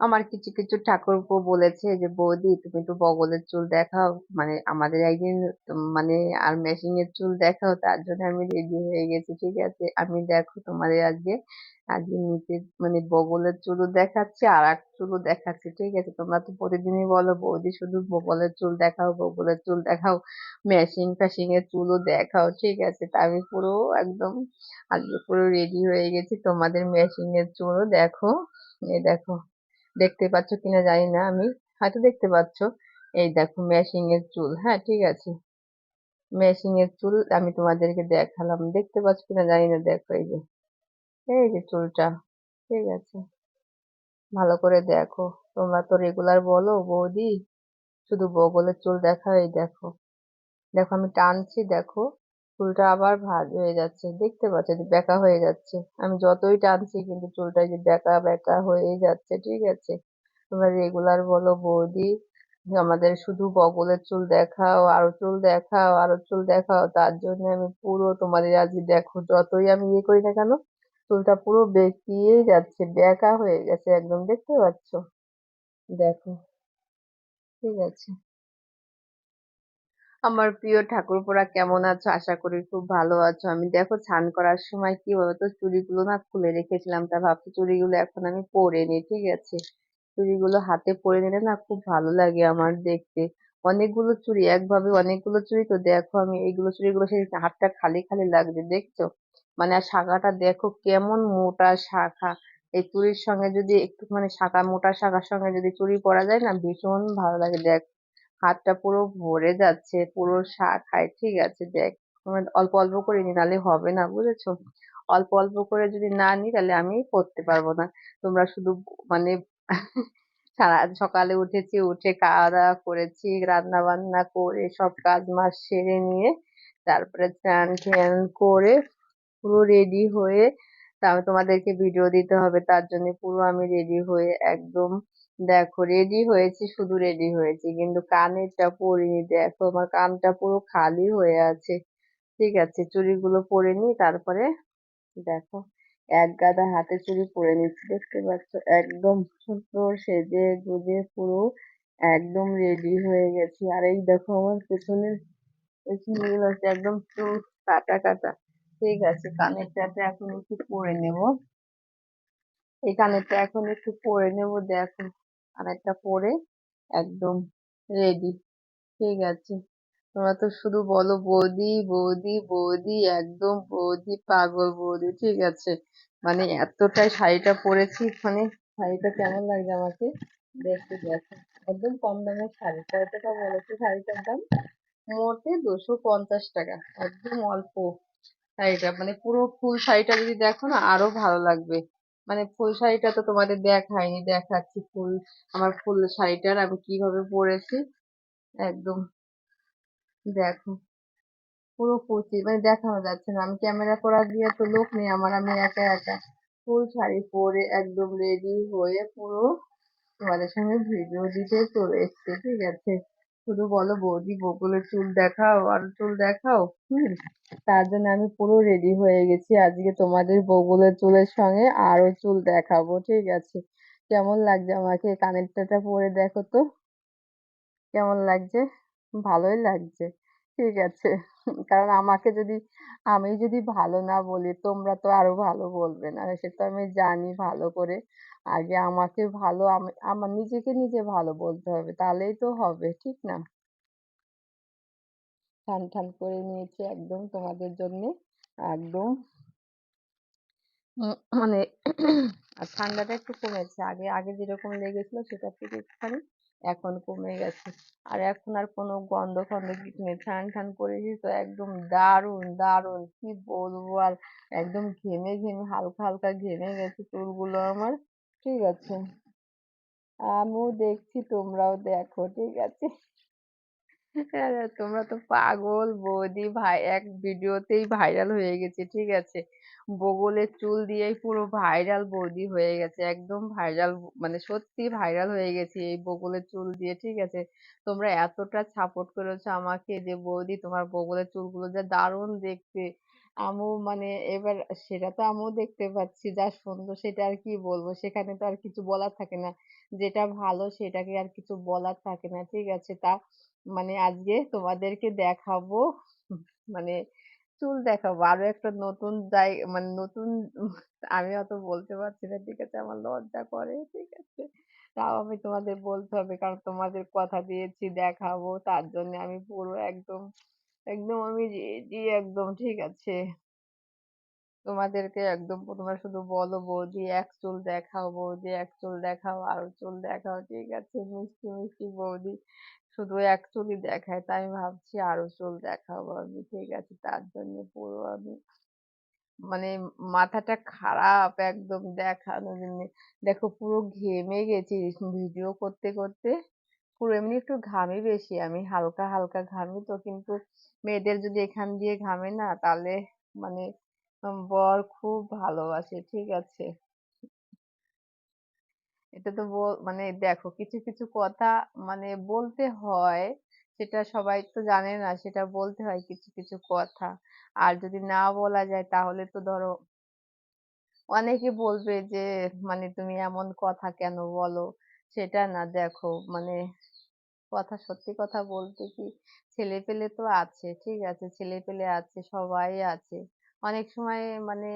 আমার কিছু, কিছু ঠাকুরপো বলেছে যে, "বৌদি তুমি একটু বগলের চুল দেখাও।" মানে আমাদের একদিন মানে আর মেশিং এর চুল দেখাও তার জন্য আমি রেডি হয়ে গেছি। ঠিক আছে? আমি দেখো তোমাদের আজকে আজকে নিচে মানে বগলের চুলও দেখাচ্ছি আর এক চুলও দেখাচ্ছি। ঠিক আছে? তোমরা তো প্রতিদিনই বলো বৌদি শুধু বগলের চুল দেখাও, বগলের চুল দেখাও। মেশিং ফ্যাশিং এর চুলও দেখাও। ঠিক আছে? তা আমি পুরো একদম আজকে পুরো রেডি হয়ে গেছি। তোমাদের মেশিং এর চুলও দেখো। এই দেখো। দেখতে পাচ্ছ কিনা জানি না আমি, হয়তো দেখতে পাচ্ছ। এই দেখো ম্যাশিং এর চুল হ্যাঁ ঠিক আছে। ম্যাশিং এর চুল আমি তোমাদেরকে দেখালাম, দেখতে পাচ্ছ কিনা জানি না, দেখো এই যে। এই যে চুলটা, ঠিক আছে। ভালো করে দেখো, তোমরা তো রেগুলার বলো বৌদি, শুধু বগলের চুল দেখাও, এই দেখো। দেখো আমি টানছি, দেখো। চুলটা আবার ভাঁজ হয়ে যাচ্ছে। দেখতে পাচ্ছ যে বেঁকা হয়ে যাচ্ছে। আমি যতই টানছি, কিন্তু চুলটা যে বেঁকা বেঁকা হয়ে যাচ্ছে, ঠিক আছে? তোমরা রেগুলার বলো, বৌদি, আমাদের শুধু বগলের চুল দেখাও, আরও চুল দেখাও, আরও চুল দেখাও, তার জন্য আমি পুরো তোমাদের আজকে দেখো, যতই আমি ইয়ে করি না কেন, চুলটা পুরো বেঁকিয়েই যাচ্ছে, বেঁকা হয়ে গেছে একদম, দেখতে পাচ্ছ? দেখো, ঠিক আছে? আমার প্রিয় ঠাকুরপোরা কেমন আছো? আশা করি খুব ভালো আছো। আমি দেখো স্নান করার সময় কি বলতো, চুড়িগুলো না খুলে রেখেছিলাম, তা ভাবছি চুড়িগুলো এখন আমি পরে নিই, ঠিক আছে? চুড়িগুলো হাতে পরে নিলে না খুব ভালো লাগে আমার দেখতে। অনেকগুলো চুড়ি, একভাবে অনেকগুলো চুড়ি তো দেখো আমি, এইগুলো চুড়িগুলো সেই হাতটা খালি খালি লাগছে, দেখছ? মানে আর শাখাটা দেখো কেমন মোটা শাখা। এই চুড়ির সঙ্গে যদি একটু মানে শাখা, মোটা শাখার সঙ্গে যদি চুড়ি পরা যায় না, ভীষণ ভালো লাগে দেখ হাতটা পুরো ভরে যাচ্ছে, পুরো শাখায় ঠিক আছে, দেখ অল্প অল্প করে নি নাহলে হবে না, বুঝেছ? অল্প অল্প করে যদি না নিই তাহলে আমি পড়তে পারব না। তোমরা শুধু মানে সারা সকালে উঠেছি, উঠে খাওয়া দাওয়া করেছি রান্না বান্না করে সব কাজ মাজ সেরে নিয়ে তারপরে স্নান ট্যান করে পুরো রেডি হয়ে তোমাদেরকে ভিডিও দিতে হবে, তার জন্য পুরো আমি রেডি হয়ে একদম দেখো রেডি হয়েছি, শুধু রেডি হয়েছি। কিন্তু কানেরটা পরিনি, দেখো আমার কানটা পুরো খালি হয়ে আছে। ঠিক আছে, চুড়িগুলো পরে নি, তারপরে দেখো, এক গাদা হাতে চুড়ি পরে নিচ্ছি, দেখতে পাচ্ছ? একদম সুন্দর সেজে গুজে পুরো একদম রেডি হয়ে গেছি। আর এই দেখো আমার পেছনের একদম কাটা কাটা। ঠিক আছে কানেরটাতে এখন একটু পরে নেব। এই কানেরটা এখন একটু পরে নেব, দেখো। কানেরটা পরে একদম রেডি ঠিক আছে? তোমরা তো শুধু বলো বৌদি বৌদি বৌদি, একদম বৌদি, পাগল বৌদি, ঠিক আছে? মানে এতটাই শাড়িটা পরেছি মানে শাড়িটা কেমন লাগছে আমাকে? দেখতে দেখো। একদম কম দামের শাড়ি টাকা বলেছে শাড়িটার দাম? মোটে দুশো পঞ্চাশ টাকা, একদম অল্প শাড়িটা। মানে পুরো ফুল শাড়িটা যদি দেখো না, আরও ভালো লাগবে। মানে ফুল শাড়িটা তো তোমাদের দেখাইনি, দেখাচ্ছি ফুল, আমার ফুল শাড়িটার, আমি কীভাবে পরেছি, একদম দেখো। পুরো কুচি মানে দেখানো যাচ্ছে না, আমি ক্যামেরা করার দিয়ে তো লোক নেই আমার, আমি একা একা। ফুল শাড়ি পরে একদম রেডি হয়ে পুরো তোমাদের সঙ্গে ভিডিও দিতে চলে এসছে ঠিক আছে? শুধু বলো বৌদি, বকুলের চুল দেখাও, আর চুল দেখাও। হুম, তার জন্য আমি পুরো রেডি হয়ে গেছি। আজকে তোমাদের বকুলের চুলের সঙ্গে আরও চুল দেখাবো, ঠিক আছে? কেমন লাগছে আমাকে? কানেরটাটা পরে দেখো তো। কেমন লাগছে? ভালোই লাগছে। ঠিক আছে। কারণ আমাকে যদি, আমি যদি ভালো না বলি, তোমরা তো আরও ভালো বলবে না। সে তো আমি জানি ভালো করে। আগে আমাকে ভালো, আমি, আমার নিজেকে নিজে ভালো বলতে হবে, তাহলেই তো হবে, ঠিক না? ঠান ঠান করে নিয়েছি একদম তোমাদের জন্যে, একদম। মানে আর ঠান্ডাটা একটু কমেছে। আগে আগে যেরকম লেগেছিল, সেটার থেকে একটুখানি এখন কমে গেছে। আর এখন আর কোনো গন্ধ ফন্ধ কিছু নেই। ফ্যান ঠান করেছি তো একদম দারুণ দারুণ। কি বলব আর? একদম ঘেমে ঘেমে, হালকা হালকা ঘেমে গেছে চুলগুলো আমার। ঠিক আছে। আমিও দেখছি, তোমরাও দেখো। ঠিক আছে। হ্যাঁ, তোমরা তো পাগল বৌদি ভাই এক ভিডিওতেই ভাইরাল হয়ে গেছে ঠিক আছে? বগলের চুল দিয়েই পুরো ভাইরাল বৌদি হয়ে গেছে একদম ভাইরাল মানে সত্যি ভাইরাল হয়ে গেছে এই বগলের চুল দিয়ে ঠিক আছে? তোমরা এতটা সাপোর্ট করেছ আমাকে যে বৌদি তোমার বগলের চুলগুলো যা দারুণ দেখতে। আম্মু মানে এবার সেটা তো আমিও দেখতে পাচ্ছি যা সুন্দর সেটা আর কি বলব? সেখানে তো আর কিছু বলার থাকে না। যেটা ভালো সেটাকে আর কিছু বলার থাকে না ঠিক আছে? তা মানে আজকে তোমাদেরকে দেখাবো মানে চুল দেখাবো। আরও একটা নতুন যাই মানে নতুন, আমি অত বলতে পারছি না, ঠিক আছে? আমার লজ্জা করে, ঠিক আছে? তাও আমি তোমাদের বলতে হবে, কারণ তোমাদের কথা দিয়েছি, দেখাবো। তার জন্য আমি পুরো একদম একদম আমি রেডি, একদম, ঠিক আছে? তোমাদেরকে একদম তোমরা শুধু বলো বৌদি, এক চুল দেখাও বৌদি, এক চুল দেখাও, আরও চুল দেখাও, ঠিক আছে? মিষ্টি মিষ্টি বৌদি শুধু এক চুলই দেখায়, তাই আমি ভাবছি আরও চুল দেখাবো আমি ঠিক আছে? তার জন্য পুরো আমি মানে মাথাটা খারাপ একদম দেখানোর জন্য। দেখো, পুরো ঘেমে গেছি ভিডিও করতে করতে। পুরো এমনি একটু ঘামি বেশি, আমি হালকা হালকা ঘামি তো, কিন্তু মেয়েদের যদি এখান দিয়ে ঘামে না, তাহলে মানে বর খুব ভালোবাসে, ঠিক আছে? এটা তো বল- মানে দেখো কিছু কিছু কথা মানে বলতে হয়, সেটা সবাই তো জানে না, সেটা বলতে হয় কিছু কিছু কথা। আর যদি না বলা যায় তাহলে তো ধরো অনেকে বলবে যে মানে তুমি এমন কথা কেন বলো? সেটা না, দেখো মানে কথা সত্যি কথা বলতে কি ছেলে পেলে তো আছে, ঠিক আছে? ছেলে পেলে আছে, সবাই আছে। অনেক সময় মানে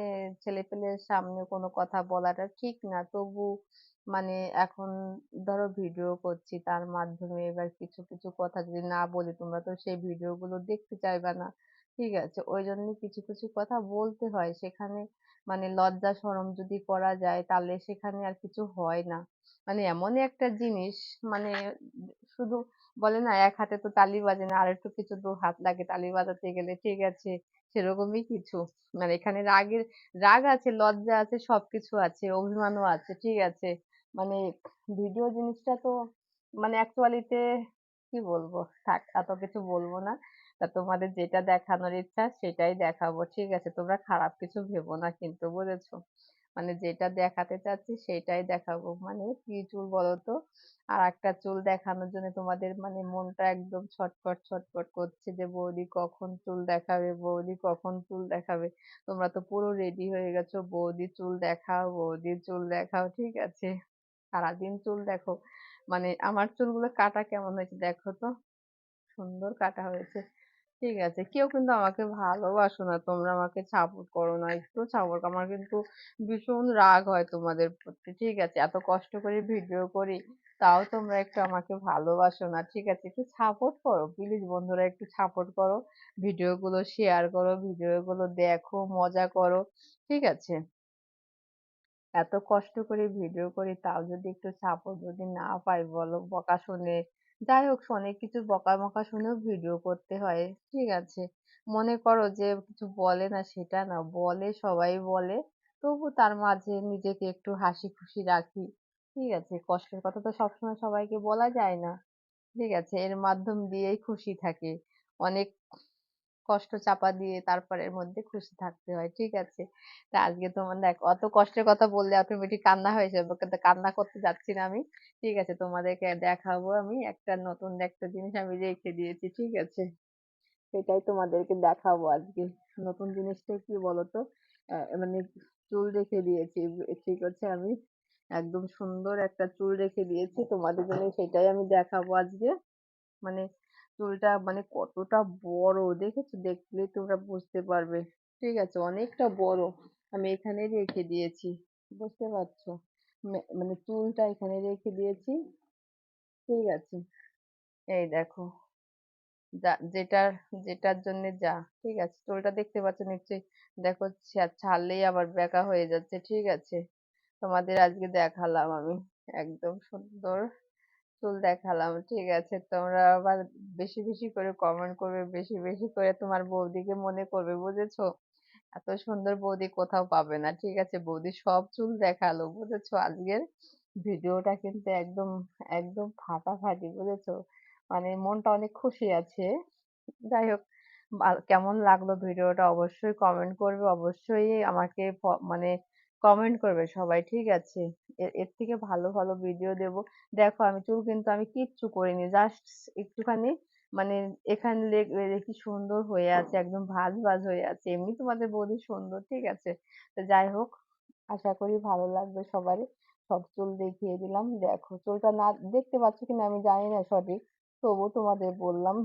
ছেলে পেলের সামনে কোনো কথা বলাটা ঠিক না। তবু মানে এখন ধরো ভিডিও করছি, তার মাধ্যমে এবার কিছু কিছু কথা যদি না বলি, তোমরা তো সেই ভিডিও গুলো দেখতে চাইবে না। ঠিক আছে? ওই জন্য কিছু কিছু কথা বলতে হয়। সেখানে মানে লজ্জা শরম যদি করা যায়, তাহলে সেখানে আর কিছু হয় না। মানে এমনই একটা জিনিস মানে শুধু বলে না, এক হাতে তো তালি বাজে না আর একটু কিছু দু হাত লাগে তালি বাজাতে গেলে, ঠিক আছে, সেরকমই কিছু। মানে এখানে রাগের, রাগ আছে, লজ্জা আছে, সবকিছু আছে, অভিমানও আছে, ঠিক আছে। মানে ভিডিও জিনিসটা তো মানে অ্যাকচুয়ালিতে কি বলব, থাক, এত কিছু বলব না। তা তোমাদের যেটা দেখানোর ইচ্ছা সেটাই দেখাবো, ঠিক আছে? তোমরা খারাপ কিছু ভেবো না কিন্তু, বুঝেছ? মানে যেটা দেখাতে চাচ্ছি সেটাই দেখাবো। মানে কি চুল বলো তো আর একটা চুল দেখানোর জন্য তোমাদের মানে মনটা একদম ছটফট ছটফট করছে যে, বৌদি কখন চুল দেখাবে? বৌদি কখন চুল দেখাবে? তোমরা তো পুরো রেডি হয়ে গেছো, বৌদি চুল দেখাও, বৌদি চুল দেখাও। ঠিক আছে? সারাদিন চুল দেখো। মানে আমার চুলগুলো কাটা কেমন হয়েছে দেখো তো? সুন্দর কাটা হয়েছে। ঠিক আছে। কেউ কিন্তু আমাকে ভালোবাসো না, তোমরা আমাকে সাপোর্ট করো না, একটু সাপোর্ট আমার কিন্তু ভীষণ রাগ হয় তোমাদের প্রতি, ঠিক আছে? এত কষ্ট করে ভিডিও করি, তাও তোমরা একটু আমাকে ভালোবাসো না, ঠিক আছে? একটু সাপোর্ট করো প্লিজ বন্ধুরা একটু সাপোর্ট করো ভিডিও গুলো শেয়ার করো ভিডিও গুলো দেখো, মজা করো, ঠিক আছে? এত কষ্ট করে ভিডিও করি, তাও যদি একটু সাপোর্ট যদি না পাই, বলো, বকা শুনে যাই হোক অনেক কিছু বকা মকা শুনেও video করতে হয়, ঠিক আছে। মনে করো যে কিছু বলে না সেটা না, বলে সবাই বলে, তবু তার মাঝে নিজেকে একটু হাসি খুশি রাখি, ঠিক আছে। কষ্টের কথা তো সবসময় সবাইকে বলা যায় না, ঠিক আছে। এর মাধ্যম দিয়েই খুশি থাকি। অনেক কষ্ট চাপা দিয়ে তারপর এর মধ্যে খুশি থাকতে হয় ঠিক আছে? তা আজকে তোমার দেখ অত কষ্টের কথা বললে অটোমেটিক কান্না হয়ে যাবে কিন্তু কান্না করতে যাচ্ছি না আমি ঠিক আছে? তোমাদেরকে দেখাবো আমি একটা নতুন একটা জিনিস আমি রেখে দিয়েছি ঠিক আছে? সেটাই তোমাদেরকে দেখাবো আজকে। নতুন জিনিসটা কি বলতো? আহ, মানে চুল রেখে দিয়েছি ঠিক আছে? আমি একদম সুন্দর একটা চুল রেখে দিয়েছি তোমাদের জন্য সেটাই আমি দেখাবো আজকে। মানে চুলটা মানে কতটা বড় দেখেছ? দেখলে তোমরা বুঝতে পারবে। ঠিক আছে, অনেকটা বড়। আমি এখানে রেখে দিয়েছি। বুঝতে পারছ? মানে চুলটা এখানে রেখে দিয়েছি। ঠিক আছে। এই দেখো। যা, যেটার যেটার জন্য যা। ঠিক আছে, চুলটা দেখতে পাচ্ছ নিশ্চয়ই। দেখো ছাড়লেই আবার বেঁকা হয়ে যাচ্ছে। ঠিক আছে। তোমাদের আজকে দেখালাম আমি। একদম সুন্দর। চুল দেখালাম, ঠিক আছে? তোমরা আবার বেশি বেশি করে কমেন্ট করবে, বেশি বেশি করে তোমার বৌদিকে মনে করবে, বুঝেছ? এত সুন্দর বৌদি কোথাও পাবে না, ঠিক আছে? বৌদি সব চুল দেখাল, বুঝেছ? আজকের ভিডিওটা কিন্তু একদম একদম ফাটাফাটি, বুঝেছ? মানে মনটা অনেক খুশি আছে। যাই হোক কেমন লাগল ভিডিওটা অবশ্যই কমেন্ট করবে, অবশ্যই আমাকে মানে কমেন্ট করবে সবাই ঠিক আছে এর এর থেকে ভালো ভালো ভিডিও দেব দেখো আমি চুল কিন্তু আমি কিচ্ছু করিনি জাস্ট একটুখানি মানে এখানে কি সুন্দর হয়ে আছে একদম ভাঁজ, ভাঁজ হয়ে আছে। এমনি তোমাদের বৌদি সুন্দর, ঠিক আছে? তো যাই হোক, আশা করি ভালো লাগবে সবারই। সব চুল দেখিয়ে দিলাম। দেখো চুলটা না দেখতে পাচ্ছ কিনা আমি জানি না সঠিক। তবুও তোমাদের বললাম।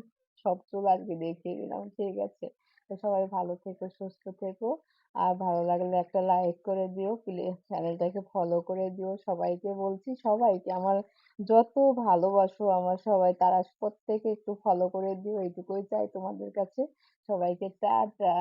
সব চুল আজকে দেখিয়ে দিলাম, ঠিক আছে? তো সবাই ভালো থেকো, সুস্থ থেকো। আর ভালো লাগলে একটা লাইক করে দিও। প্লিজ চ্যানেলটাকে ফলো করে দিও। সবাইকে বলছি, সবাইকে আমার যত ভালোবাসো আমার সবাই তারা প্রত্যেকে একটু ফলো করে দিও। এইটুকুই চাই তোমাদের কাছে। সবাইকে টাটা।